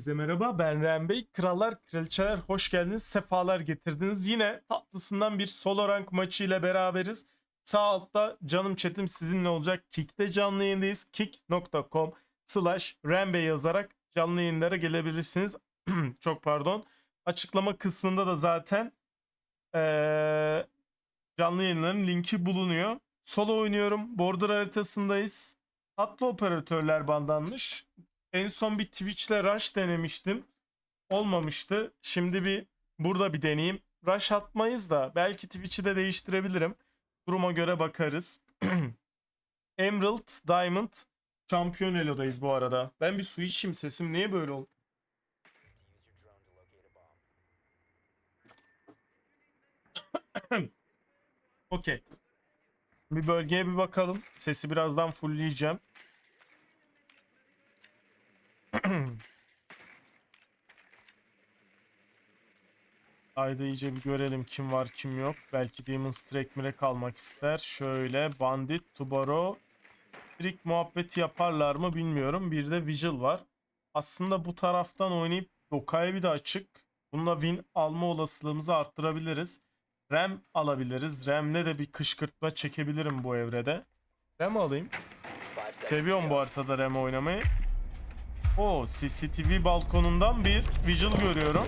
Herkese merhaba ben Ren Bey. Krallar, kraliçeler hoş geldiniz. Sefalar getirdiniz. Yine tatlısından bir solo rank maçı ile beraberiz. Sağ altta canım chatim sizinle olacak. Kick'te canlı yayındayız. kick.com slash Bey yazarak canlı yayınlara gelebilirsiniz. Çok pardon. Açıklama kısmında da zaten eee, canlı yayınların linki bulunuyor. Solo oynuyorum. Border haritasındayız. Tatlı operatörler bandanmış. En son bir Twitch'le Rush denemiştim. Olmamıştı. Şimdi bir burada bir deneyeyim. Rush atmayız da belki Twitch'i de değiştirebilirim. Duruma göre bakarız. Emerald, Diamond, Şampiyon Elo'dayız bu arada. Ben bir su içeyim sesim niye böyle oldu? Okey. Bir bölgeye bir bakalım. Sesi birazdan fullleyeceğim. Haydi iyice bir görelim kim var kim yok. Belki Demon Strakmir'e kalmak ister. Şöyle Bandit, Tubaro, Trick muhabbeti yaparlar mı bilmiyorum. Bir de Vigil var. Aslında bu taraftan oynayıp Doka'ya bir de açık. Bununla win alma olasılığımızı arttırabiliriz. Rem alabiliriz. Rem'le de bir kışkırtma çekebilirim bu evrede. Rem alayım. Seviyorum bu haritada Rem oynamayı. O CCTV balkonundan bir görüyorum.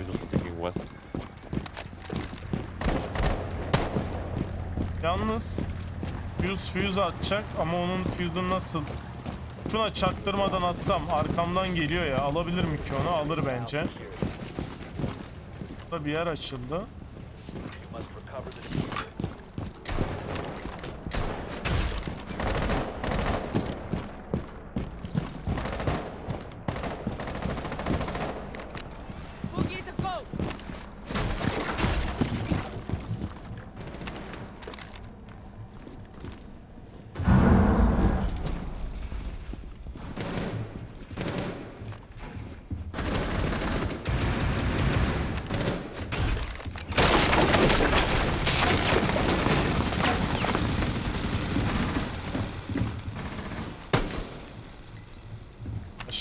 Visual west. Yalnız Fuse fuse atacak ama onun fuse'unu nasıl şuna çaktırmadan atsam arkamdan geliyor ya alabilir mi ki onu alır bence. Burada bir yer açıldı.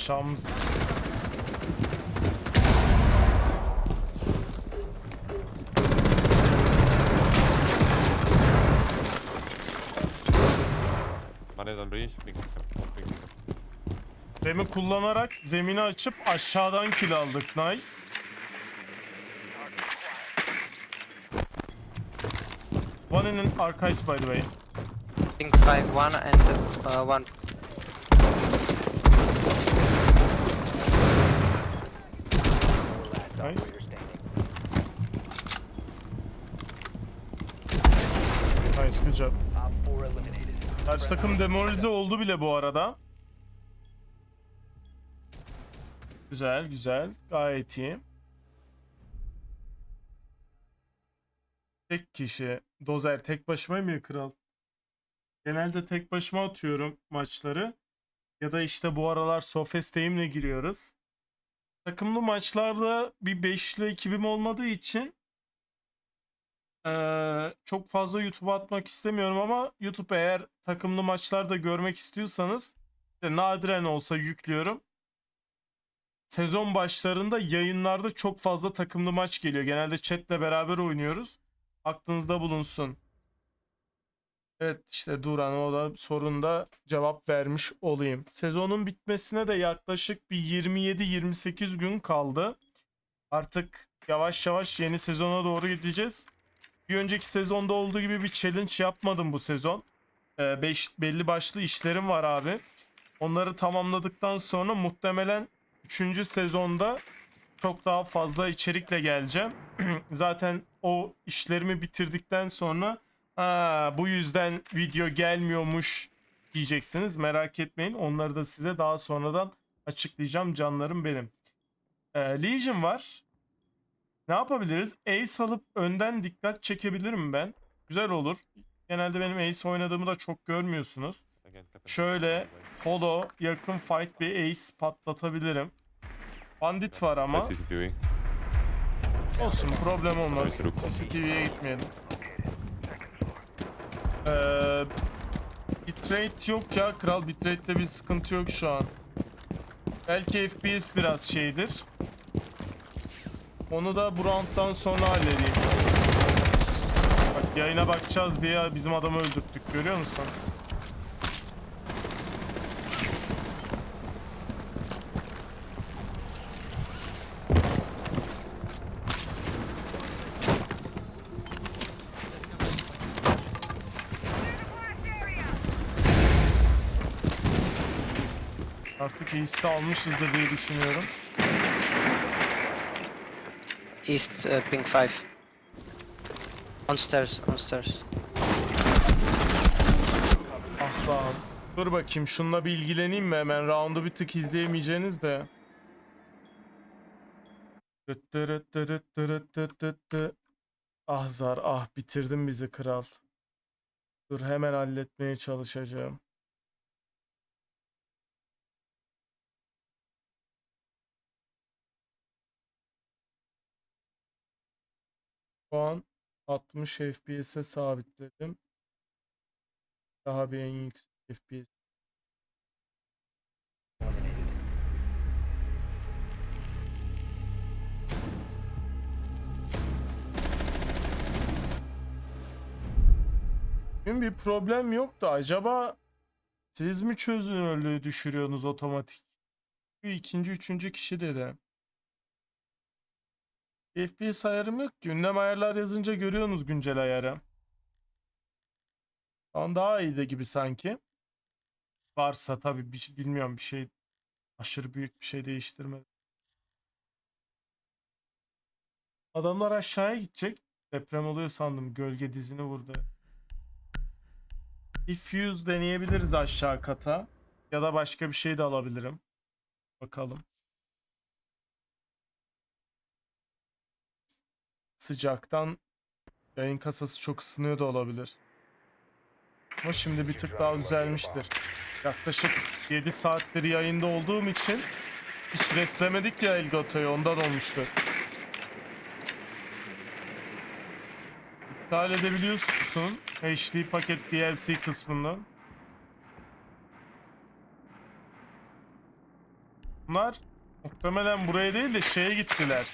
Aşağımız. Remi kullanarak zemini açıp aşağıdan kill aldık. Nice. One in an archives by the way. think five one and uh, one. Nice. Nice good job. Karşı takım demoralize oldu bile bu arada. Güzel güzel. Gayet iyi. Tek kişi. Dozer tek başıma mı kral? Genelde tek başıma atıyorum maçları. Ya da işte bu aralar Sofesteyim'le giriyoruz. Takımlı maçlarda bir 5 ile ekibim olmadığı için eee, çok fazla YouTube'a atmak istemiyorum ama YouTube eğer takımlı maçlarda görmek istiyorsanız işte nadiren olsa yüklüyorum. Sezon başlarında yayınlarda çok fazla takımlı maç geliyor. Genelde chatle beraber oynuyoruz. Aklınızda bulunsun. Evet işte Duran o da sorunda cevap vermiş olayım. Sezonun bitmesine de yaklaşık bir 27-28 gün kaldı. Artık yavaş yavaş yeni sezona doğru gideceğiz. Bir önceki sezonda olduğu gibi bir challenge yapmadım bu sezon. 5 belli başlı işlerim var abi. Onları tamamladıktan sonra muhtemelen 3. sezonda çok daha fazla içerikle geleceğim. Zaten o işlerimi bitirdikten sonra ha, bu yüzden video gelmiyormuş diyeceksiniz. Merak etmeyin. Onları da size daha sonradan açıklayacağım canlarım benim. Ee, Legion var. Ne yapabiliriz? Ace alıp önden dikkat çekebilirim ben. Güzel olur. Genelde benim Ace oynadığımı da çok görmüyorsunuz. Şöyle holo yakın fight bir ace patlatabilirim. Bandit var ama olsun problem olmaz. CCTV'ye gitmeyelim. Bitrate yok ya kral bitrate'de bir sıkıntı yok şu an. Belki FPS biraz şeydir. Onu da bu rounddan sonra halledeyim. Bak yayına bakacağız diye bizim adamı öldürttük görüyor musun? Artık East'i almışızdır diye düşünüyorum. East, uh, ping 5. On stairs, on stairs. Ah lan. Dur bakayım şununla bir ilgileneyim mi hemen roundu bir tık izleyemeyeceğiniz de. Ah zar ah bitirdin bizi kral. Dur hemen halletmeye çalışacağım. Şu an 60 FPS'e sabitledim. Daha bir en yüksek FPS. Bugün bir problem yoktu. Acaba siz mi çözünürlüğü düşürüyorsunuz otomatik? İkinci, üçüncü kişi dedi. FPS ayarım yok ki. Ünlem ayarlar yazınca görüyorsunuz güncel ayarı. Şu an daha iyiydi gibi sanki. Varsa tabii bir, bilmiyorum bir şey aşırı büyük bir şey değiştirmedi. Adamlar aşağıya gidecek. Deprem oluyor sandım. Gölge dizini vurdu. Bir fuse deneyebiliriz aşağı kata. Ya da başka bir şey de alabilirim. Bakalım. Sıcaktan yayın kasası çok ısınıyor da olabilir. Ama şimdi bir tık daha düzelmiştir. Yaklaşık 7 saattir yayında olduğum için hiç reslemedik ya Elgato'yu ondan olmuştur. İptal edebiliyorsun HD paket DLC kısmından. Bunlar muhtemelen buraya değil de şeye gittiler.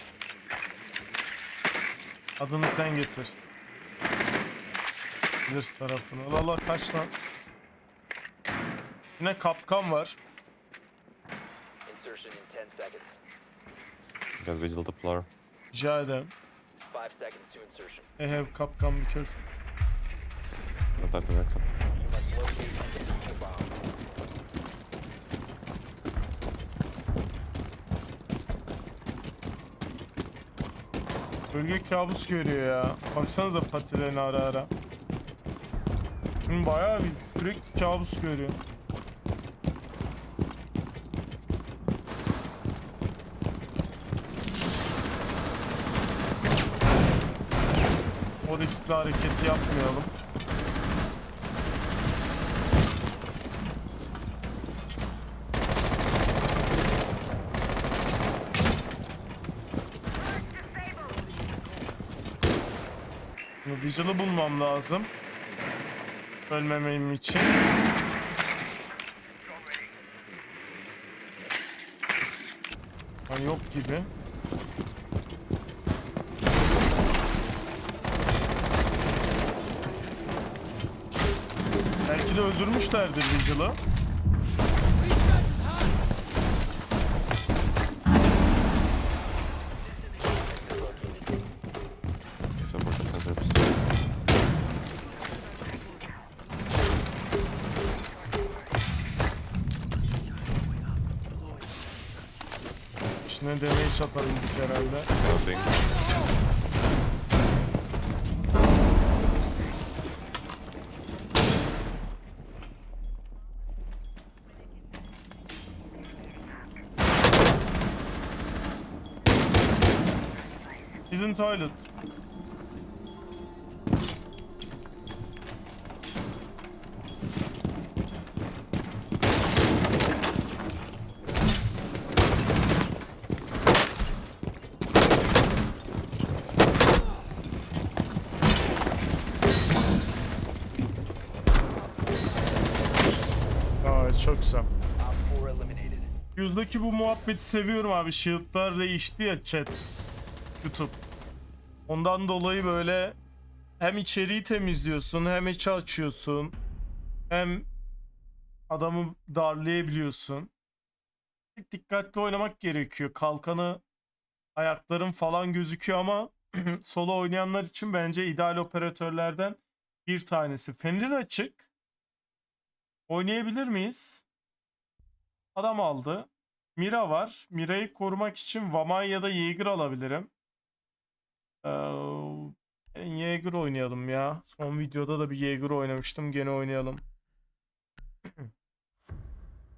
Adını sen getir. Biliriz tarafını. Allah Allah kaç lan. Yine kapkan var. Insertion in 10 seconds. Guys, vigil the floor. Rica ederim. 5 seconds to insertion. I have kapkan bir kör. No time to exit. You must locate and defuse the bomb. Bölge kabus görüyor ya. Baksanıza patilerini ara ara. Şimdi bayağı bir sürekli kabus görüyor. O riskli hareketi yapmayalım. Vigil'ı bulmam lazım. Ölmemem için. Ha, yok gibi. Belki de öldürmüşlerdir Vigil'ı. İçine damage atabildik herhalde. Building. Hidden toilet. Yüzdeki bu muhabbeti seviyorum abi. Shield'lar değişti ya chat. YouTube. Ondan dolayı böyle hem içeriği temizliyorsun hem içi açıyorsun. Hem adamı darlayabiliyorsun. Dikkatli oynamak gerekiyor. Kalkanı ayakların falan gözüküyor ama solo oynayanlar için bence ideal operatörlerden bir tanesi. Fenrir açık. Oynayabilir miyiz? Adam aldı. Mira var. Mira'yı korumak için Vaman ya da Jaeger alabilirim. Ee, ben Jaeger oynayalım ya. Son videoda da bir Jaeger oynamıştım. Gene oynayalım.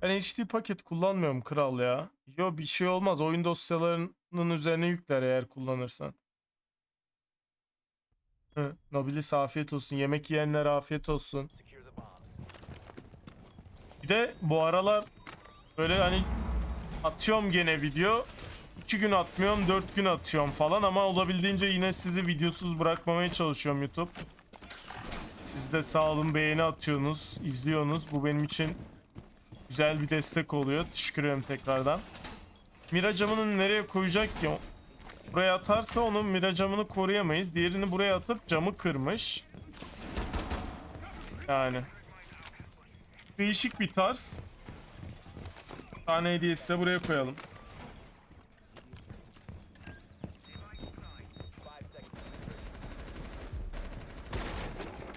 Ben HD paket kullanmıyorum kral ya. Yo bir şey olmaz. Oyun dosyalarının üzerine yükler eğer kullanırsan. Nobilis afiyet olsun. Yemek yiyenler afiyet olsun. Bir de bu aralar böyle hani atıyorum gene video. 2 gün atmıyorum 4 gün atıyorum falan ama olabildiğince yine sizi videosuz bırakmamaya çalışıyorum YouTube. Siz de sağ olun beğeni atıyorsunuz, izliyorsunuz. Bu benim için güzel bir destek oluyor. Teşekkür ederim tekrardan. Mira camını nereye koyacak ki? Buraya atarsa onun mira camını koruyamayız. Diğerini buraya atıp camı kırmış. Yani. Değişik bir tarz. Tane hediyesi de buraya koyalım.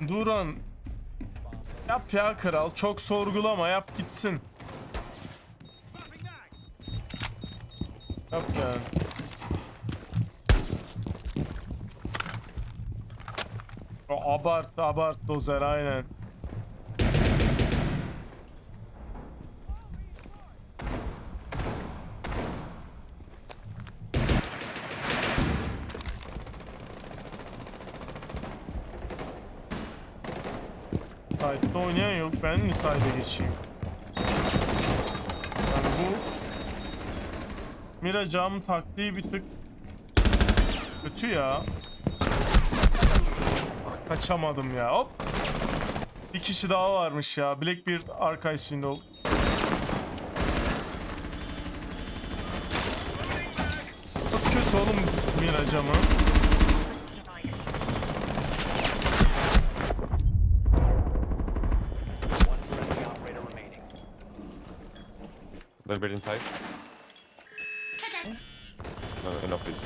Duran. Yap ya kral. Çok sorgulama. Yap gitsin. Yap yani. Abart abart dozer aynen. Side'e geçeyim? Yani bu Mira cam taktiği bir tık kötü ya. Ah, kaçamadım ya. Hop. Bir kişi daha varmış ya. Blackbeard Archive Window. Çok kötü oğlum Mira camı. Little bit inside. No, no, please.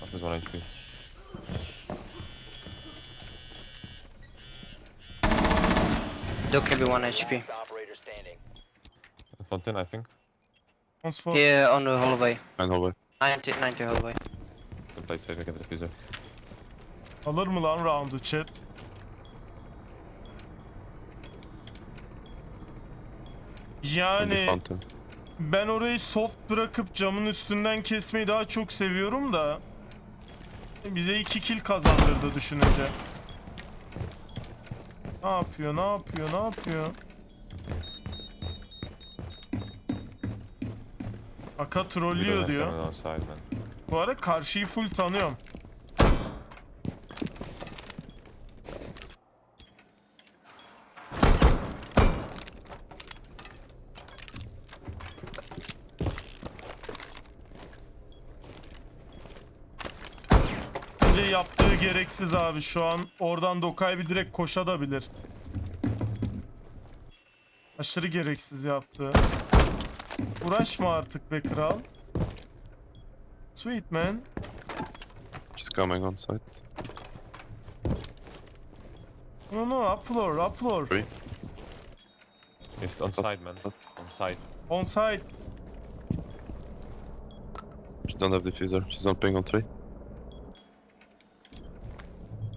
Oh, there's one HP. Duke will be 1 HP. Last operator standing. Fountain, I think. On spot. Here on the hallway. And hallway. 90, 90 hallway. Good play safe, I get the diffuser. Alır mı lan round'u chat? Yani ben orayı soft bırakıp camın üstünden kesmeyi daha çok seviyorum da bize iki kill kazandırdı düşününce. Ne yapıyor? Ne yapıyor? Ne yapıyor? Aka trollüyor diyor. Bu arada karşıyı full tanıyorum. Bence yaptığı gereksiz abi. Şu an oradan Dokay bir direkt koşabilir. Aşırı gereksiz yaptı. Uğraşma artık be kral. Sweet man. She's coming on site. No no up floor up floor. Three. It's on side, man. On side. On site. She don't have diffuser. She's on ping on three.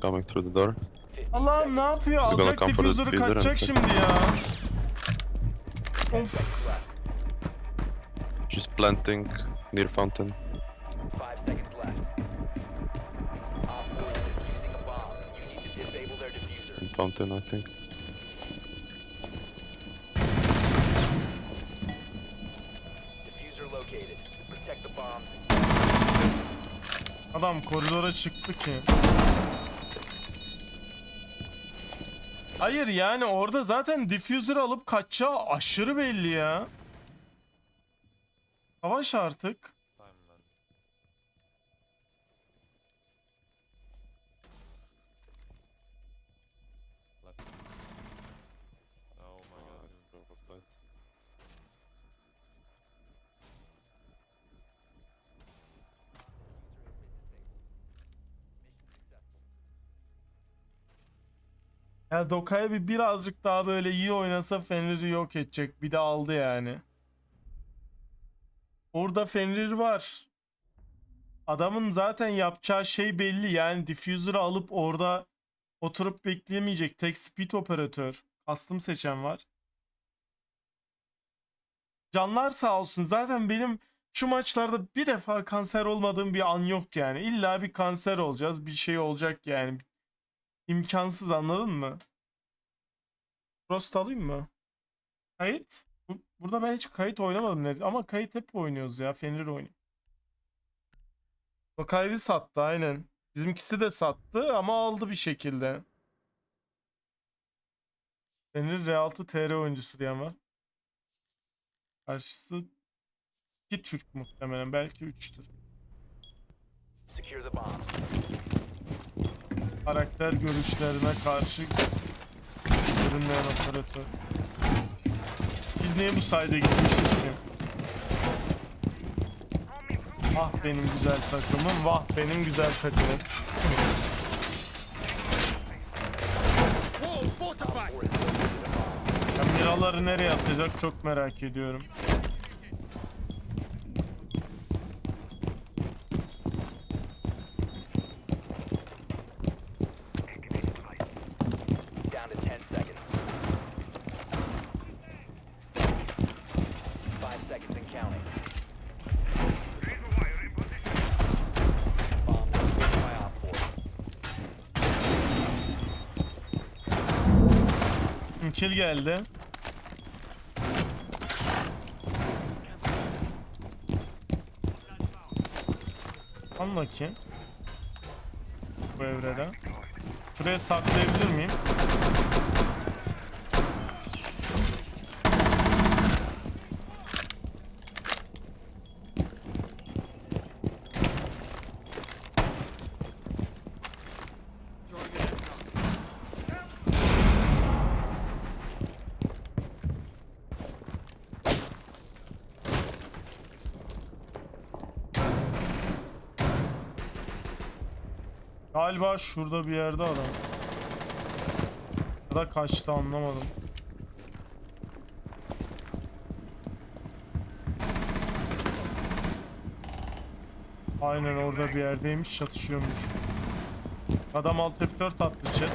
Coming through the door. 15 Allah'ım ne yapıyor? Bana Alacak comfort diffuser'ı diffuser kaçacak şimdi ya. Of. She's planting near fountain. Five seconds left. Op 4 is defusing a bomb. You need to disable their diffuser. In fountain, I think. Diffuser located. Protect the bomb. Adam koridora çıktı ki. Hayır yani orada zaten diffuser alıp kaçacağı aşırı belli ya. Savaş artık. Ya Dokaya bir birazcık daha böyle iyi oynasa Fenrir'i yok edecek. Bir de aldı yani. Orada Fenrir var. Adamın zaten yapacağı şey belli. Yani diffuser'ı alıp orada oturup bekleyemeyecek. Tek speed operatör. Custom seçen var. Canlar sağ olsun. Zaten benim şu maçlarda bir defa kanser olmadığım bir an yok yani. İlla bir kanser olacağız. Bir şey olacak yani. İmkansız anladın mı? Frost alayım mı? Kayıt? Bu- Burada ben hiç kayıt oynamadım nerede ama kayıt hep oynuyoruz ya. Fenrir oynuyor. Bak bir sattı aynen. Bizimkisi de sattı ama aldı bir şekilde. Fenrir R6 TR oyuncusu diyen var. Karşısı 2 Türk muhtemelen belki 3'tür. Secure the bomb. Karakter görüşlerine karşı görünmeyen operatör. Biz niye bu sayede gitmişiz ki? Vah benim güzel takımım, vah benim güzel takımım. Ya miraları nereye atacak çok merak ediyorum. Down to 10 seconds. Five seconds and counting. Bomb located by Op 4. Kill geldi. Anla ki bu evrede. Şuraya saklayabilir miyim? Galiba şurada bir yerde adam. Ya da kaçtı anlamadım. Aynen orada bir yerdeymiş çatışıyormuş. Adam alt F4 attı chat.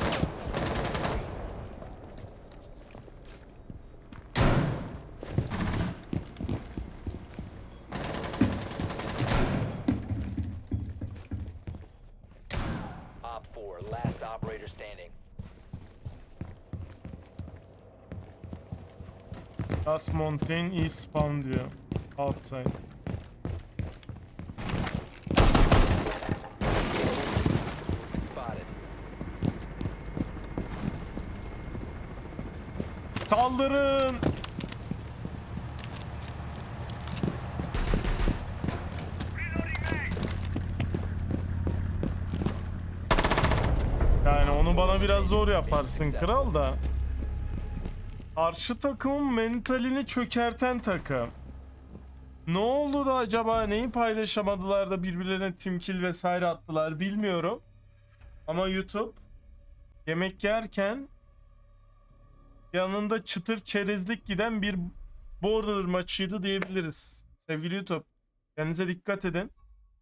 4, last operator standing. Last Mountain East Spawn diyor. Outside. Saldırın! Yani onu bana biraz zor yaparsın kral da. Karşı takımın mentalini çökerten takım. Ne oldu da acaba neyi paylaşamadılar da birbirlerine timkil vesaire attılar bilmiyorum. Ama YouTube yemek yerken yanında çıtır çerezlik giden bir Border maçıydı diyebiliriz. Sevgili YouTube, kendinize dikkat edin.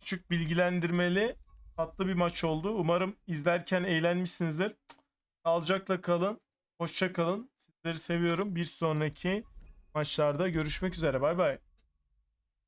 Küçük bilgilendirmeli, tatlı bir maç oldu. Umarım izlerken eğlenmişsinizdir. Sağlıcakla kalın, hoşça kalın. Sizleri seviyorum. Bir sonraki maçlarda görüşmek üzere. Bay bay.